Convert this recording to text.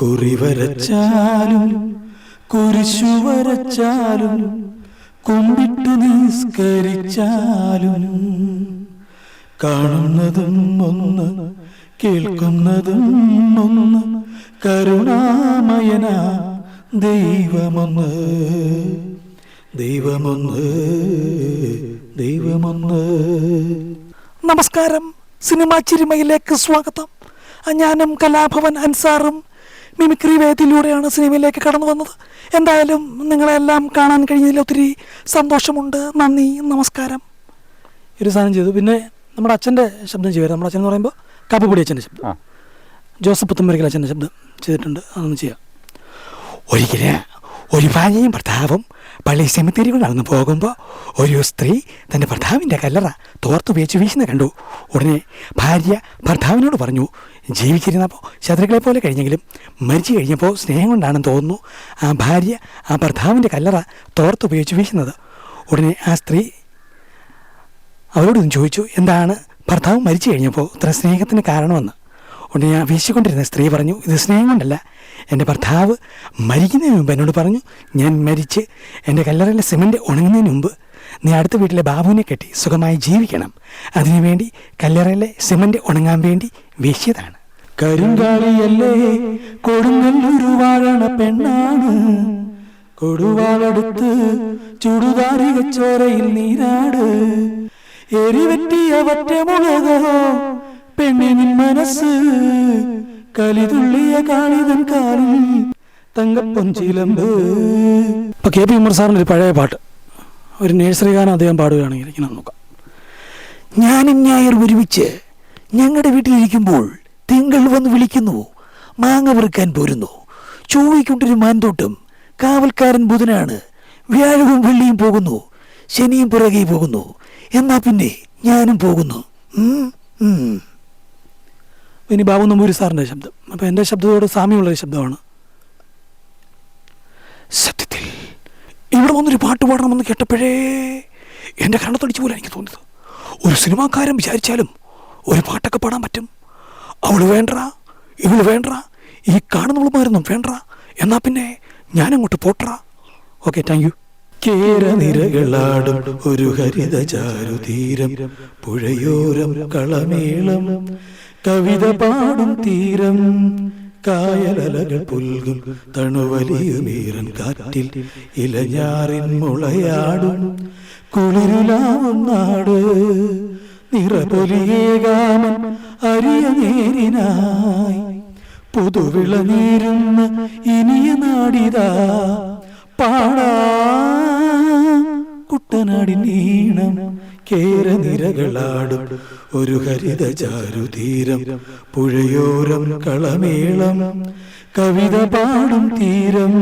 കുറി വരച്ചാലും കുരിശു വരച്ചാലും കുമ്പിട്ടു നിസ്കരിച്ചാലും കാണുന്നതും ഒന്ന് കേൾക്കുന്നതും ഒന്ന് കരുണാമയന ദൈവമൊന്ന് ദൈവമൊന്ന് ദൈവമൊന്ന്. നമസ്കാരം. സിനിമാ ചിരിമയിലേക്ക് സ്വാഗതം. ഞാനും കലാഭവൻ അൻസാറും മിമിക്രി വേദിയിലൂടെയാണ് സിനിമയിലേക്ക് കടന്നു വന്നത്. എന്തായാലും നിങ്ങളെല്ലാം കാണാൻ കഴിഞ്ഞതിൽ ഒത്തിരി സന്തോഷമുണ്ട്. നന്ദി നമസ്കാരം. ഒരു സാധനം ചെയ്തു. പിന്നെ നമ്മുടെ അച്ഛന്റെ ശബ്ദം ചെയ്യുമായിരുന്നു നമ്മുടെ അച്ഛൻ എന്ന് പറയുമ്പോൾ കാപ്പുപൊടി അച്ഛന്റെ ശബ്ദം. ജോസഫ് പുത്തമ്പരിക്കൽ അച്ഛന്റെ ശബ്ദം ചെയ്തിട്ടുണ്ട്. അതൊന്ന് ചെയ്യാം. ഒരിക്കൽ ഒരു ഭാര്യയും ഭർത്താവും പള്ളി സെമിത്തേരികൾ നടന്നു പോകുമ്പോൾ ഒരു സ്ത്രീ തന്റെ ഭർത്താവിന്റെ കല്ലറ തോർത്തുപയോഗിച്ച് വീശുന്ന കണ്ടു. ഉടനെ ഭാര്യ ഭർത്താവിനോട് പറഞ്ഞു ജീവിച്ചിരുന്നപ്പോൾ ശത്രുക്കളെ പോലെ കഴിഞ്ഞെങ്കിലും മരിച്ചു കഴിഞ്ഞപ്പോൾ സ്നേഹം കൊണ്ടാണെന്ന് തോന്നുന്നു. ആ ഭാര്യ ആ ഭർത്താവിന്റെ കല്ലറ തോർത്തുപയോഗിച്ച് വീശുന്നത്. ഉടനെ ആ സ്ത്രീ അവരോട് ചോദിച്ചു എന്താണ്? ഭർത്താവ് മരിച്ചു കഴിഞ്ഞപ്പോൾ ഇത്ര സ്നേഹത്തിന് കാരണമെന്ന്? ഉടനെ വീശിക്കൊണ്ടിരുന്ന സ്ത്രീ പറഞ്ഞു ഇത് സ്നേഹം കൊണ്ടല്ല. എന്റെ ഭർത്താവ് മരിക്കുന്നതിന് മുമ്പ് എന്നോട് പറഞ്ഞു ഞാൻ മരിച്ച് എന്റെ കല്ലറയിലെ സിമന്റ് ഉണങ്ങുന്നതിന് മുമ്പ് നീ അടുത്ത വീട്ടിലെ ബാബുവിനെ കെട്ടി സുഖമായി ജീവിക്കണം. അതിനുവേണ്ടി കല്ലറയിലെ സിമന്റ് ഉണങ്ങാൻ വേണ്ടി വീശിയതാണ്. കരിങ്കാളിയല്ലേ കൊടുങ്ങല്ലൊരു വാഴണ പെണ്ണാണ്. കൊടുവാളെടുത്ത് ചുടുതാരിക ചോരയിൽ നീരാട്. എരിവെറ്റിയ വറ്റമുളകോ പെണ്ണിനിൻ മനസ്സ് കലിതുള്ളിയ കാളിതൻ കാലിൽ തങ്കപ്പൊഞ്ചിലമ്പ് ഇപ്പൊ കെ പി സാറിന്റെ ഒരു പഴയ പാട്ട്. ഒരു നേഴ്സറി ഗാനം അദ്ദേഹം പാടുകയാണെങ്കിൽ ഇങ്ങനെ നോക്കാം. ഞാനും ഞായർ ഒരുമിച്ച് ഞങ്ങളുടെ വീട്ടിലിരിക്കുമ്പോൾ തിങ്കൾ വന്ന് വിളിക്കുന്നു മാങ്ങ പെറുക്കാൻ പോരുന്നു. ചൊവ്വയ്ക്കുണ്ടൊരു മാൻതോട്ടം കാവൽക്കാരൻ ബുധനാണ് വ്യാഴവും വെള്ളിയും പോകുന്നു ശനിയും പുറകെ പോകുന്നു എന്നാ പിന്നെ ഞാനും പോകുന്നു. ഇനി ബാബു നമ്പൂരി സാറിന്റെ ശബ്ദം. അപ്പോൾ എന്റെ ശബ്ദത്തോട് സാമ്യമുള്ളൊരു ശബ്ദമാണ്. സത്യത്തിൽ ഇവിടെ വന്നൊരു പാട്ട് പാടണമെന്ന് കേട്ടപ്പോഴേ എന്റെ കരണത്തടിച്ചു പോലെ എനിക്ക് തോന്നിയത്. ഒരു സിനിമാക്കാരൻ വിചാരിച്ചാലും ഒരു പാട്ടൊക്കെ പാടാൻ പറ്റും. അവൾ വേണ്ട ഇവൾ വേണ്ട ഈ കാണുന്നവളുമാരൊന്നും വേണ്ട എന്നാൽ പിന്നെ ഞാനങ്ങോട്ട് പോട്ടറ ഓക്കെ താങ്ക് യു. കേരനിരകളാടും ഒരു ഹരിതചാരുതീരം പുഴയോരം കളമേളം കവിത പാടും തീരം കായലലകൾ പുൽകും തണുവലിയ നീരൻ കാറ്റിൽ ഇലഞ്ഞാറിൻ മുളയാടും. കുളിരുലാവും നാട് നിറപൊലിയേകാമൻ അരിയ നേരിനായി. പുതുവിള നീരുന്ന ഇനിയ നാടിതാ പാടാ. കുട്ടനാടിൻ നീണം കേരനിരകളാടും ഒരു ഹരിത ചാരുതീരം പുഴയോരം കളമേളം കവിത പാടും തീരം.